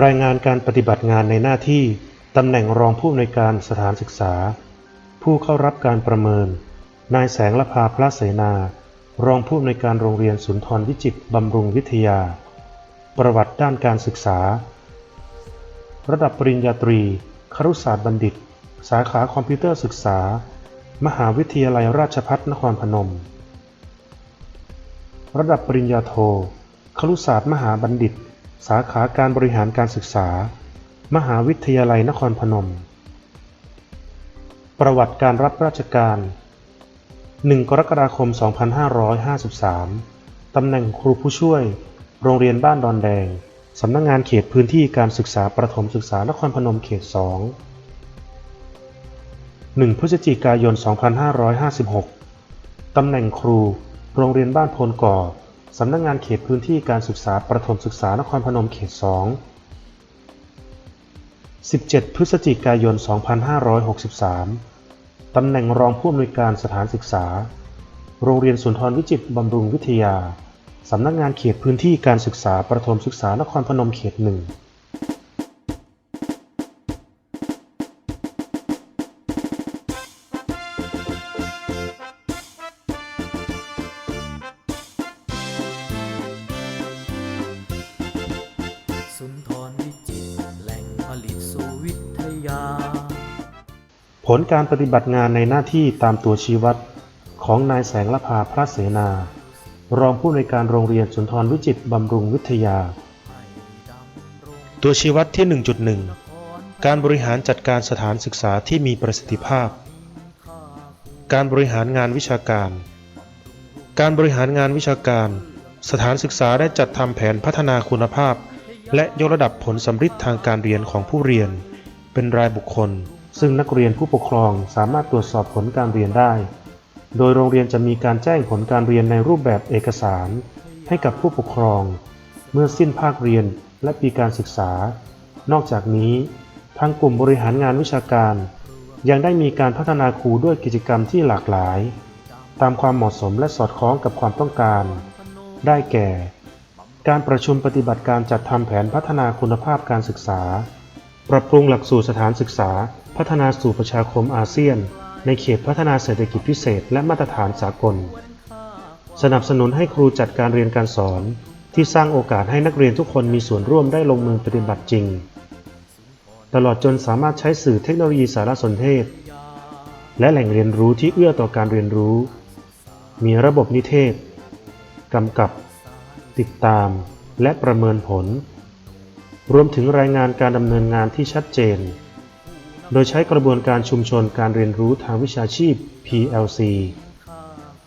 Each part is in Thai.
รายงานการปฏิบัติงานในหน้าที่ตำแหน่งรองผู้อำนวยการสถานศึกษา ผู้เข้ารับการประเมิน นายแสงละพาพระเสนา รองผู้อำนวยการโรงเรียนสุนทรวิจิตรบำรุงวิทยา ประวัติด้านการศึกษา ระดับปริญญาตรี ครุศาสตร์บัณฑิต สาขาคอมพิวเตอร์ศึกษา มหาวิทยาลัยราชภัฏนครพนม ระดับปริญญาโท ครุศาสตร์มหาบัณฑิต สาขาการบริหารการศึกษา มหาวิทยาลัยนครพนม ประวัติการรับราชการ 1 กรกฎาคม 2553 ตำแหน่งครูผู้ช่วย โรงเรียนบ้านดอนแดง สำนักงงานเขตพื้นที่การศึกษาประถมศึกษานครพนมเขต 2 1 พฤศจิกายน 2556 ตำแหน่งครู โรงเรียนบ้านโพนก่อ สำนักงงานเขตพื้นที่การศึกษาประถมศึกษานครพนมเขต 2 17 พฤศจิกายน 2563 ตำแหน่งรองผู้อำนวยการสถานศึกษา โรงเรียนสุนทรวิจิตบำรุงวิทยา สำนักงงานเขตพื้นที่การศึกษาประถมศึกษานครพนมเขต 1 ลการปฏิบัติงานในหน้าที่ตามตัวชี้วัดของนายแสงละพาพระเสนา รองผู้อำนวยการโรงเรียนสุนทรวิจิตรบำรุงวิทยา ตัวชี้วัดที่ 1.1 การบริหารจัดการสถานศึกษาที่มีประสิทธิภาพ การบริหารงานวิชาการ การบริหารงานวิชาการ สถานศึกษาได้จัดทำแผนพัฒนาคุณภาพ และยกระดับผลสำฤทธิ์ทางการเรียนของผู้เรียน เป็นรายบุคคล ซึ่งนักเรียนผู้ปกครองสามารถตรวจสอบผลการเรียนได้ โดยโรงเรียนจะมีการแจ้งผลการเรียนในรูปแบบเอกสาร ให้กับผู้ปกครอง เมื่อสิ้นภาคเรียนและปีการศึกษา นอกจากนี้ ทางกลุ่มบริหารงานวิชาการ ยังได้มีการพัฒนาครูด้วยกิจกรรมที่หลากหลาย ตามความเหมาะสมและสอดคล้องกับความต้องการ ได้แก่ การประชุมปฏิบัติการจัดทำแผนพัฒนาคุณภาพการศึกษา ปรับปรุงหลักสูตรสถานศึกษา พัฒนาสู่ประชาคมอาเซียน ในเขตพัฒนาเศรษฐกิจพิเศษ และมาตรฐานสากล สนับสนุนให้ครูจัดการเรียนการสอน ที่สร้างโอกาสให้นักเรียนทุกคนมีส่วนร่วมได้ลงมือปฏิบัติจริง ตลอดจนสามารถใช้สื่อเทคโนโลยีสารสนเทศ และแหล่งเรียนรู้ที่เอื้อต่อการเรียนรู้ มีระบบนิเทศกำกับ ติดตาม และประเมินผล รวมถึงรายงานการดำเนินงานที่ชัดเจน โดยใช้กระบวนการชุมชนการเรียนรู้ทางวิชาชีพ PLC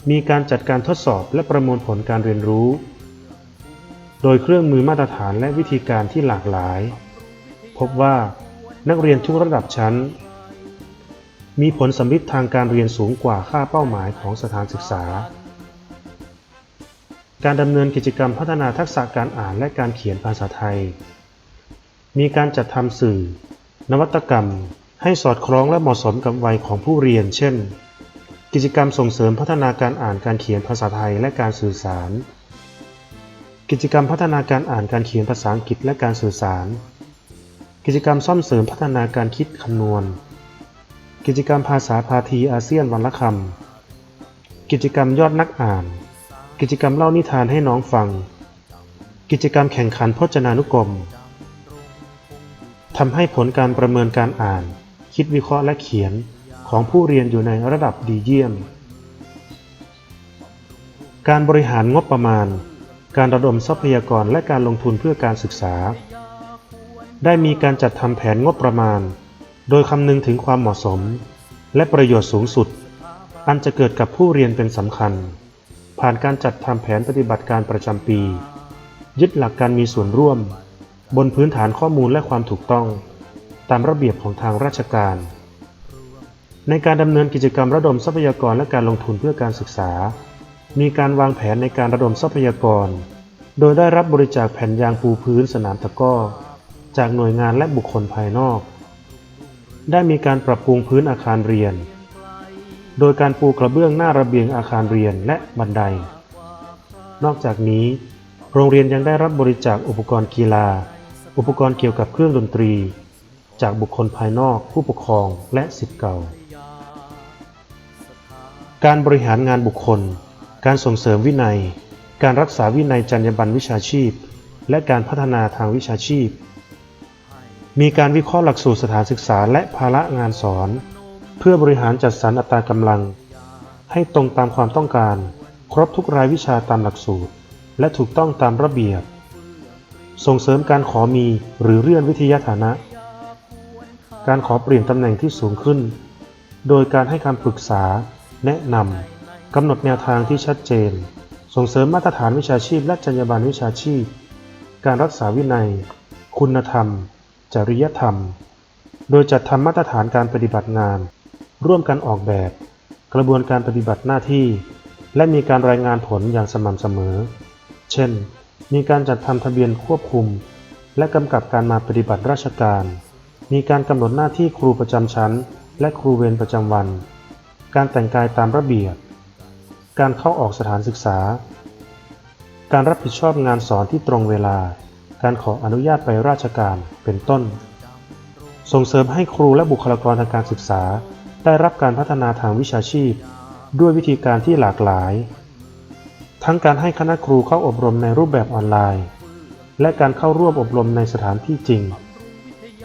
มีการจัดการทดสอบและประมวลผลการเรียนรู้ โดยเครื่องมือมาตรฐานและวิธีการที่หลากหลาย พบว่านักเรียนทุกระดับชั้น มีผลสำลิดทางการเรียนสูงกว่าค่าเป้าหมายของสถานศึกษา การดำเนินกิจกรรมพัฒนาทักษะการอ่านและการเขียนภาษาไทย มีการจัดทำสื่อ นวัตกรรม ให้สอดคล้องและเหมาะสมกับวัยของผู้เรียน เช่น กิจกรรมส่งเสริมพัฒนาการอ่านการเขียนภาษาไทยและการสื่อสาร กิจกรรมพัฒนาการอ่านการเขียนภาษาอังกฤษและการสื่อสาร กิจกรรมซ่อมเสริมพัฒนาการคิดคำนวณ กิจกรรมภาษาพาทีอาเซียนวันละคำกิจกรรมยอดนักอ่าน กิจกรรมเล่านิทานให้น้องฟัง กิจกรรมแข่งขันพจนานุกรม ทำให้ผลการประเมินการอ่าน คิดวิเคราะห์และเขียนของผู้เรียนอยู่ในระดับดีเยี่ยม การบริหารงบประมาณ การระดมทรัพยากรและการลงทุนเพื่อการศึกษา ได้มีการจัดทำแผนงบประมาณ โดยคำนึงถึงความเหมาะสม และประโยชน์สูงสุด อันจะเกิดกับผู้เรียนเป็นสำคัญ ผ่านการจัดทำแผนปฏิบัติการประจำปี ยึดหลักการมีส่วนร่วม บนพื้นฐานข้อมูลและความถูกต้อง ตามระเบียบของทางราชการ ในการดำเนินกิจกรรมระดมทรัพยากรและการลงทุนเพื่อการศึกษา มีการวางแผนในการระดมทรัพยากร โดยได้รับบริจาคแผ่นยางปูพื้นสนามตะก้อ จากหน่วยงานและบุคคลภายนอก ได้มีการปรับปรุงพื้นอาคารเรียน โดยการปูกระเบื้องหน้าระเบียงอาคารเรียนและบันได นอกจากนี้ โรงเรียนยังได้รับบริจาคอุปกรณ์กีฬา อุปกรณ์เกี่ยวกับเครื่องดนตรี จากบุคคลภายนอกผู้ปกครองและสิทธิ์เก่า การบริหารงานบุคคล การส่งเสริมวินัย การรักษาวินัยจรรยาบรรณวิชาชีพ และการพัฒนาทางวิชาชีพ มีการวิเคราะห์หลักสูตรสถานศึกษาและภาระงานสอน เพื่อบริหารจัดสรรอัตรากำลัง ให้ตรงตามความต้องการ ครบทุกรายวิชาตามหลักสูตร และถูกต้องตามระเบียบ ส่งเสริมการขอมีหรือเลื่อนวิทยาฐานะ การขอเปลี่ยนตำแหน่งที่สูงขึ้น โดยการให้คำปรึกษา แนะนำกำหนดแนวทางที่ชัดเจน ส่งเสริมมาตรฐานวิชาชีพ และจรรยาบรรณวิชาชีพ การรักษาวินัย คุณธรรม จริยธรรม โดยจัดทำมาตรฐานการปฏิบัติงาน ร่วมกันออกแบบ กระบวนการปฏิบัติหน้าที่ และมีการรายงานผลอย่างสม่ำเสมอ เช่น มีการจัดทำทะเบียนควบคุม และกำกับการมาปฏิบัติราชการ มีการกำหนดหน้าที่ครูประจำชั้น และครูเวรประจำวัน การแต่งกายตามระเบียบ การเข้าออกสถานศึกษา การรับผิดชอบงานสอนที่ตรงเวลา การขออนุญาตไปราชการ เป็นต้น ส่งเสริมให้ครูและบุคลากรทางการศึกษา ได้รับการพัฒนาทางวิชาชีพ ด้วยวิธีการที่หลากหลาย ทั้งการให้คณะครูเข้าอบรมในรูปแบบออนไลน์ และการเข้าร่วมอบรมในสถานที่จริง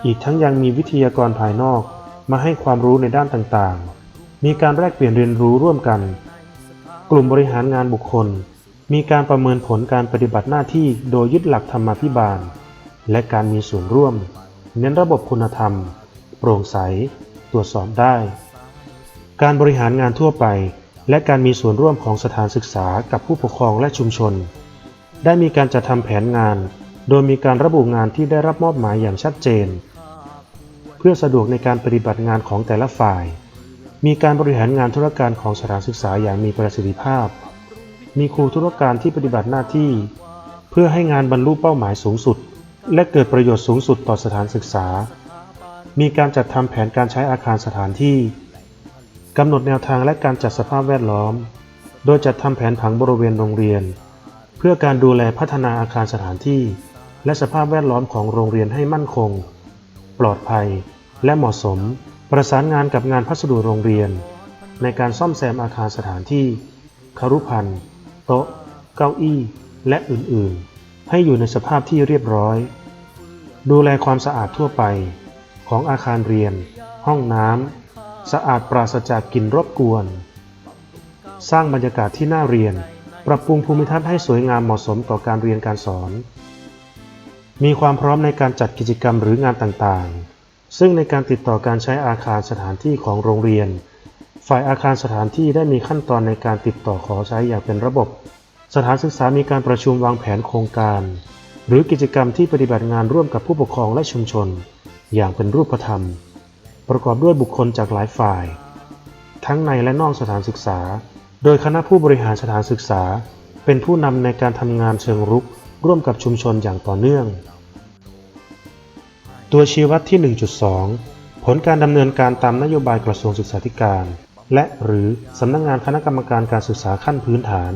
อีกทั้งยังมีวิทยากรภายนอกมาให้ความรู้ในด้านต่างๆ มีการแลกเปลี่ยนเรียนรู้ร่วมกัน กลุ่มบริหารงานบุคคล มีการประเมินผลการปฏิบัติหน้าที่โดยยึดหลักธรรมาภิบาล และการมีส่วนร่วม เน้นระบบคุณธรรม โปร่งใส ตรวจสอบได้ การบริหารงานทั่วไป และการมีส่วนร่วมของสถานศึกษากับผู้ปกครองและชุมชน ได้มีการจัดทำแผนงาน โดยมีการระบุงานที่ได้รับมอบหมายอย่างชัดเจน เพื่อสะดวกในการปฏิบัติงานของแต่ละฝ่าย มีการบริหารงานธุรการของสถานศึกษาอย่างมีประสิทธิภาพ มีครูธุรการที่ปฏิบัติหน้าที่ เพื่อให้งานบรรลุเป้าหมายสูงสุด และเกิดประโยชน์สูงสุดต่อสถานศึกษา มีการจัดทำแผนการใช้อาคารสถานที่ กำหนดแนวทางและการจัดสภาพแวดล้อม โดยจัดทำแผนผังบริเวณโรงเรียน เพื่อการดูแลพัฒนาอาคารสถานที่ และสภาพแวดล้อมของโรงเรียนให้มั่นคง ปลอดภัย และเหมาะสม ประสานงานกับงานพัสดุโรงเรียน ในการซ่อมแซมอาคารสถานที่คารุพันธ์โต๊ะ เก้าอี้ และอื่นๆ ให้อยู่ในสภาพที่เรียบร้อย ดูแลความสะอาดทั่วไป ของอาคารเรียน ห้องน้ำ สะอาดปราศจากกลิ่นรบกวน สร้างบรรยากาศที่น่าเรียน ปรับปรุงภูมิทัศน์ให้สวยงามเหมาะสมต่อการเรียนการสอน มีความพร้อมในการจัดกิจกรรมหรืองานต่างๆ ซึ่งในการติดต่อการใช้อาคารสถานที่ของโรงเรียน ฝ่ายอาคารสถานที่ได้มีขั้นตอนในการติดต่อขอใช้อย่างเป็นระบบ สถานศึกษามีการประชุมวางแผนโครงการ หรือกิจกรรมที่ปฏิบัติงานร่วมกับผู้ปกครองและชุมชน อย่างเป็นรูปธรรม ประกอบด้วยบุคคลจากหลายฝ่าย ทั้งในและนอกสถานศึกษา โดยคณะผู้บริหารสถานศึกษา เป็นผู้นำในการทำงานเชิงรุก ร่วมกับชุมชนอย่างต่อเนื่อง ตัวชี้วัดที่ 1.2 ผลการดำเนินการตามนโยบายกระทรวงศึกษาธิการ และหรือสำนักงงานคณะกรรมการการศึกษาขั้นพื้นฐาน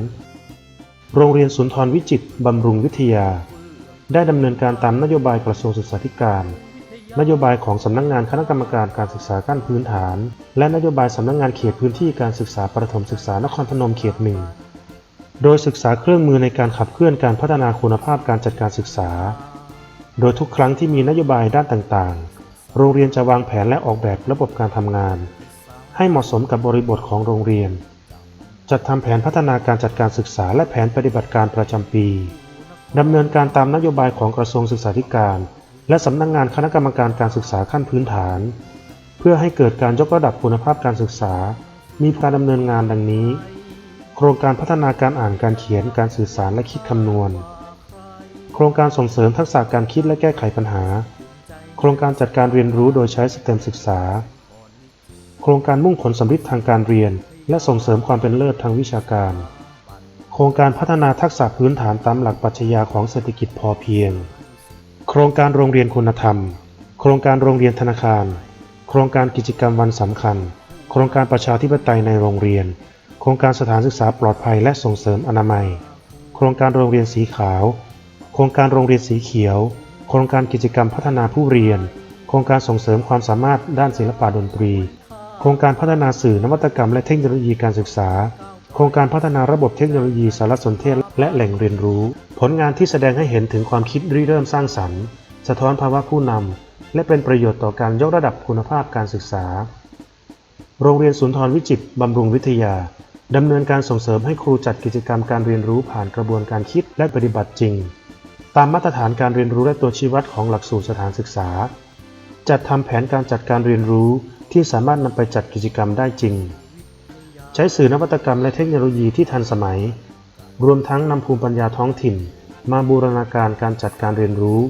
โรงเรียนสุนทรวิจิตรบำรุงวิทยา ได้ดำเนินการตามนโยบายกระทรวงศึกษาธิการ นโยบายของสำนักงงานคณะกรรมการการศึกษาขั้นพื้นฐาน และนโยบายสำนักงงานเขตพื้นที่การศึกษาประถมศึกษานครพนมเขตหนึ่งโดยศึกษาเครื่องมือในการขับเคลื่อนการพัฒนาคุณภาพการจัดการศึกษา โดยทุกครั้งที่มีนโยบายด้านต่างๆ โรงเรียนจะวางแผนและออกแบบระบบการทำงาน ให้เหมาะสมกับบริบทของโรงเรียน จัดทำแผนพัฒนาการจัดการศึกษาและแผนปฏิบัติการประจำปีดำเนินการตามนโยบายของกระทรวงศึกษาธิการ และสำนักงงานคณะกรรมการการศึกษาขั้นพื้นฐาน เพื่อให้เกิดการยกระดับคุณภาพการศึกษา มีการดำเนินงานดังนี้ โครงการพัฒนาการอ่านการเขียนการสื่อสารและคิดคำนวณ โครงการส่งเสริมทักษะการคิดและแก้ไขปัญหา โครงการจัดการเรียนรู้โดยใช้สเต็มศึกษา โครงการมุ่งผลสำลิดทางการเรียน และส่งเสริมความเป็นเลิศทางวิชาการ โครงการพัฒนาทักษะพื้นฐานตามหลักปรัชญาของเศรษฐกิจพอเพียง โครงการโรงเรียนคุณธรรม โครงการโรงเรียนธนาคาร โครงการกิจกรรมวันสำคัญ โครงการประชาธิปไตยในโรงเรียน โครงการสถานศึกษาปลอดภัยและส่งเสริมอนามัย โครงการโรงเรียนสีขาว โครงการโรงเรียนสีเขียว โครงการกิจกรรมพัฒนาผู้เรียน โครงการส่งเสริมความสามารถด้านศิลปะดนตรี โครงการพัฒนาสื่อนวัตกรรมและเทคโนโลยีการศึกษา โครงการพัฒนาระบบเทคโนโลยีสารสนเทศและแหล่งเรียนรู้ ผลงานที่แสดงให้เห็นถึงความคิดริเริ่มสร้างสรรค์ สะท้อนภาวะผู้นำ และเป็นประโยชน์ต่อการยกระดับคุณภาพการศึกษา โรงเรียนสุนทรวิจิตรบำรุงวิทยาดำเนินการส่งเสริมให้ครูจัดกิจกรรมการเรียนรู้ผ่านกระบวนการคิดและปฏิบัติจริง ตามมาตรฐานการเรียนรู้และตัวชี้วัดของหลักสูตรสถานศึกษา จัดทำแผนการจัดการเรียนรู้ที่สามารถนำไปจัดกิจกรรมได้จริง ใช้สื่อนวัตกรรมและเทคโนโลยีที่ทันสมัย รวมทั้งนำภูมิปัญญาท้องถิ่น มาบูรณาการการจัดการเรียนรู้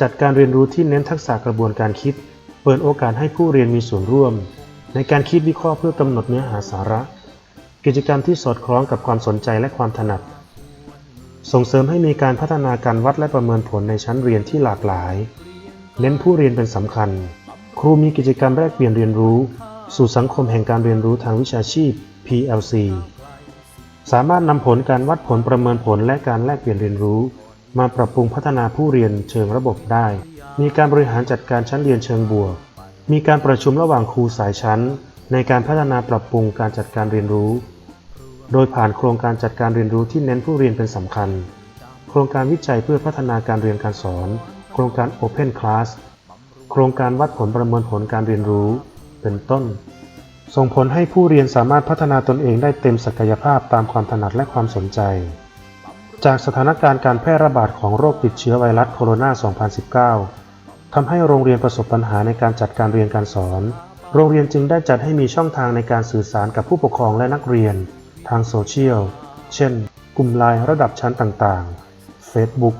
จัดการเรียนรู้ที่เน้นทักษะกระบวนการคิด เปิดโอกาสให้ผู้เรียนมีส่วนร่วม ในการคิดวิเคราะห์เพื่อกำหนดเนื้อหาสาระ กิจกรรมที่สอดคล้องกับความสนใจและความถนัด ส่งเสริมให้มีการพัฒนาการวัดและประเมินผลในชั้นเรียนที่หลากหลาย เน้นผู้เรียนเป็นสำคัญ ครูมีกิจกรรมแลกเปลี่ยนเรียนรู้สู่สังคมแห่งการเรียนรู้ทางวิชาชีพ PLC สามารถนำผลการวัดผลประเมินผลและการแลกเปลี่ยนเรียนรู้ มาปรับปรุงพัฒนาผู้เรียนเชิงระบบได้ มีการบริหารจัดการชั้นเรียนเชิงบวก มีการประชุมระหว่างครูสายชั้น ในการพัฒนาปรับปรุงการจัดการเรียนรู้ โดยผ่านโครงการจัดการเรียนรู้ที่เน้นผู้เรียนเป็นสำคัญ โครงการวิจัยเพื่อพัฒนาการเรียนการสอน โครงการ Open Class โครงการวัดผลประเมินผลการเรียนรู้ เป็นต้น ส่งผลให้ผู้เรียนสามารถพัฒนาตนเองได้เต็มศักยภาพตามความถนัดและความสนใจ จากสถานการณ์การแพร่ระบาดของโรคติดเชื้อไวรัสโคโรนา 2019 ทำให้โรงเรียนประสบปัญหาในการจัดการเรียนการสอน โรงเรียนจึงได้จัดให้มีช่องทางในการสื่อสารกับผู้ปกครองและนักเรียน ทางโซเชียล เช่น กลุ่มไลน์ระดับชั้นต่างๆ Facebook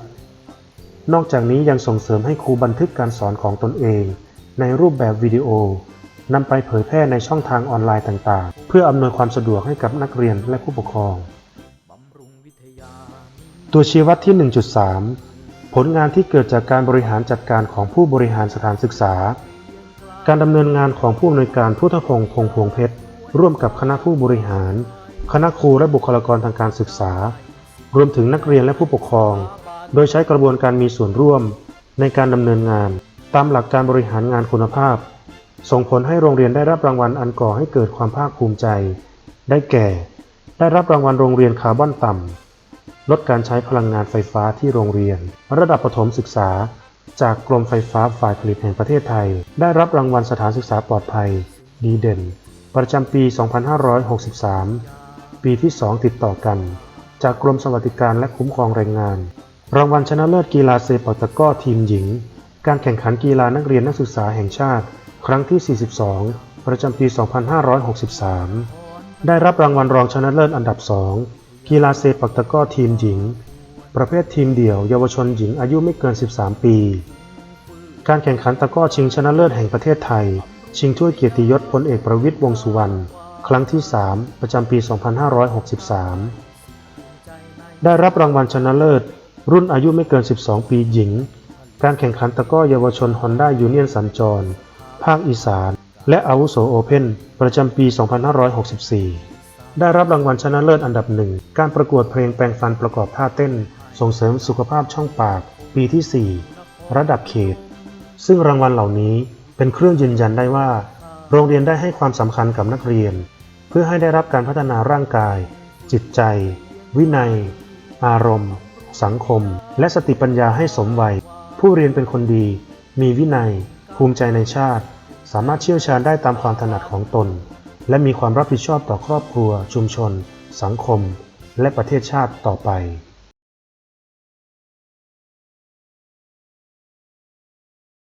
นอกจากนี้ยังส่งเสริมให้ครูบันทึกการสอนของตนเอง ในรูปแบบวิดีโอ นำไปเผยแพร่ในช่องทางออนไลน์ต่างๆ เพื่ออำนวยความสะดวกให้กับนักเรียนและผู้ปกครอง ตัวชี้วัดที่ 1.3 ผลงานที่เกิดจากการบริหารจัดการของผู้บริหารสถานศึกษา การดำเนินงานของผู้อำนวยการพุทธพงษ์พงพวงเพชร ร่วมกับคณะผู้บริหาร คณะครูและบุคลากรทางการศึกษา รวมถึงนักเรียนและผู้ปกครอง โดยใช้กระบวนการมีส่วนร่วมในการดำเนินงาน ตามหลักการบริหารงานคุณภาพ ส่งผลให้โรงเรียนได้รับรางวัลอันก่อให้เกิดความภาคภูมิใจ ได้แก่ ได้รับรางวัลโรงเรียนคาร์บอนต่ำ ลดการใช้พลังงานไฟฟ้าที่โรงเรียน ระดับประถมศึกษา จากกรมไฟฟ้าฝ่ายผลิตแห่งประเทศไทย ได้รับรางวัลสถานศึกษาปลอดภัย ดีเด่น ประจำปี 2563 ปีที่ 2 ติดต่อกัน จากกรมสวัสดิการและคุ้มครองแรงงาน รางวัลชนะเลิศกีฬาเซปัตะก้อทีมหญิง การแข่งขันกีฬานักเรียนนักศึกษาแห่งชาติ ครั้งที่ 42 ประจำปี 2563 ได้รับรางวัลรองชนะเลิศอันดับ 2 กีฬาเซปักตะก้อทีมหญิง ประเภททีมเดี่ยวเยาวชนหญิงอายุไม่เกิน 13 ปี การแข่งขันตะก้อชิงชนะเลิศแห่งประเทศไทย ชิงถ้วยเกียรติยศพลเอกประวิตรวงสุวรรณ ครั้งที่ 3 ประจำปี 2563 ได้รับรางวัลชนะเลิศ รุ่นอายุไม่เกิน 12 ปีหญิง การแข่งขันตะก้อเยาวชนฮอนด้ายูเนียนสัญจร ภาคอีสาน และอาวุโสโอเพ่นประจำปี 2564 ได้รับรางวัลชนะเลิศอันดับหนึ่ง การประกวดเพลงแปลงฟันประกอบท่าเต้น ส่งเสริมสุขภาพช่องปาก ปีที่ 4 ระดับเขต ซึ่งรางวัลเหล่านี้เป็นเครื่องยืนยันได้ว่า โรงเรียนได้ให้ความสำคัญกับนักเรียน เพื่อให้ได้รับการพัฒนาร่างกาย จิตใจ วินัย อารมณ์ สังคม และสติปัญญาให้สมวัย ผู้เรียนเป็นคนดี มีวินัย ภูมิใจในชาติ สามารถเชี่ยวชาญได้ตามความถนัดของตน และมีความรับผิดชอบต่อครอบครัว ชุมชน สังคม และประเทศชาติต่อไป